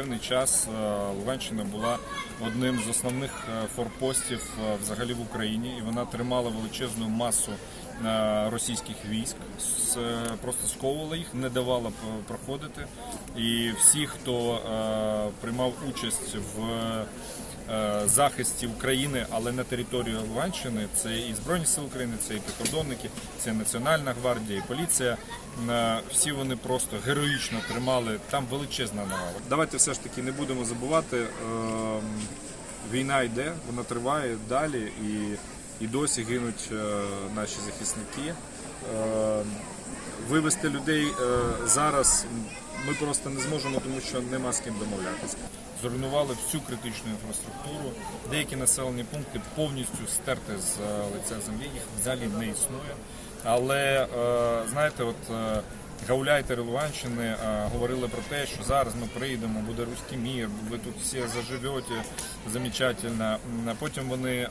певний час е, Луганщина була одним з основних е, форпостів е, взагалі в Україні, і вона тримала величезну масу російських військ, просто сковувала їх, не давала проходити. І всі, хто приймав участь в захисті України, але на території Луганщини. Це і Збройні Сили України, це і прикордонники, це Національна гвардія, і поліція. Е, Всі вони просто героїчно тримали. Там величезна навала. Давайте все ж таки не будемо забувати. ем, Війна йде, вона триває далі, і, і досі гинуть е, наші захисники. Вивести людей е, зараз ми просто не зможемо, тому що нема з ким домовлятися. Зруйнували всю критичну інфраструктуру. Деякі населені пункти повністю стерти з е, лиця землі, їх взагалі не існує. Але е, знаєте, от гауляйтери Луганщини говорили про те, що зараз ми прийдемо, буде руський мір, ви тут всі заживете замечательно. Потім вони,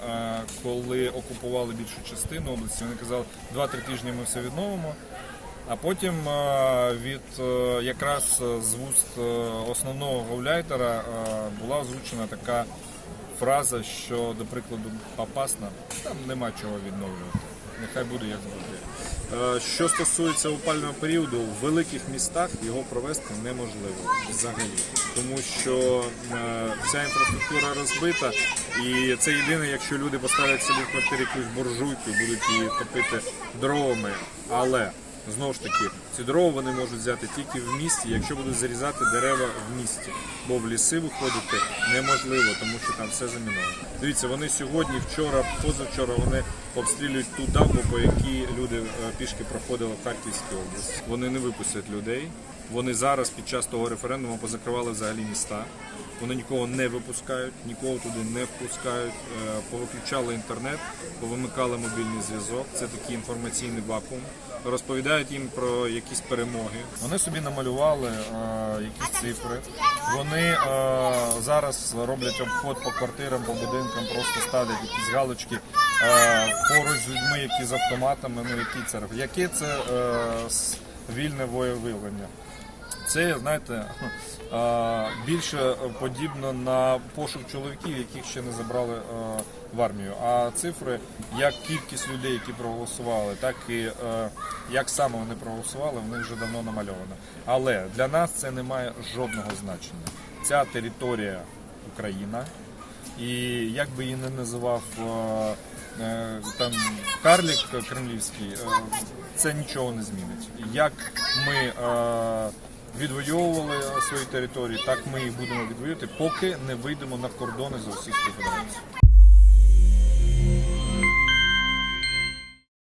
коли окупували більшу частину області, вони казали, 2-3 тижні ми все відновимо. А потім е, від е, якраз е, з вуст основного гауляйтера була озвучена така фраза, що, до прикладу, Попасна, там нема чого відновлювати. Нехай буде як буде. Що стосується опального періоду, в великих містах його провести неможливо взагалі, тому що вся інфраструктура розбита, і це єдине, якщо люди поставлять собі в квартирі якусь буржуйку, будуть її топити дровами, але Знову ж таки, ці дрова вони можуть взяти тільки в місті, якщо будуть зарізати дерева в місті. Бо в ліси виходити неможливо, тому що там все заміновано. Дивіться, вони сьогодні, вчора, позавчора вони обстрілюють ту дамбу, по якій люди е, пішки проходили в Харківській області. Вони не випустять людей. Вони зараз під час того референдуму позакривали взагалі міста. Вони нікого не випускають, нікого туди не впускають. Е, Повиключали інтернет, повимикали мобільний зв'язок. Це такий інформаційний вакуум. Розповідають їм про якісь перемоги. Вони собі намалювали е, якісь цифри. Вони е, зараз роблять обход по квартирам, по будинкам, просто ставлять якісь галочки е, поруч з людьми, які з автоматами. Ну які це яке це е, вільне воєвиявлення? Це, знаєте, більше подібно на пошук чоловіків, яких ще не забрали в армію. А цифри, як кількість людей, які проголосували, так і е, як саме вони проголосували, вони вже давно намальовано. Але для нас це не має жодного значення. Ця територія Україна, і як би її не називав е, е, там Карлік Кремлівський, це нічого не змінить. Як ми відвоювали свої території, так ми їх будемо відвоювати, поки не вийдемо на кордони з Російською Федерацією.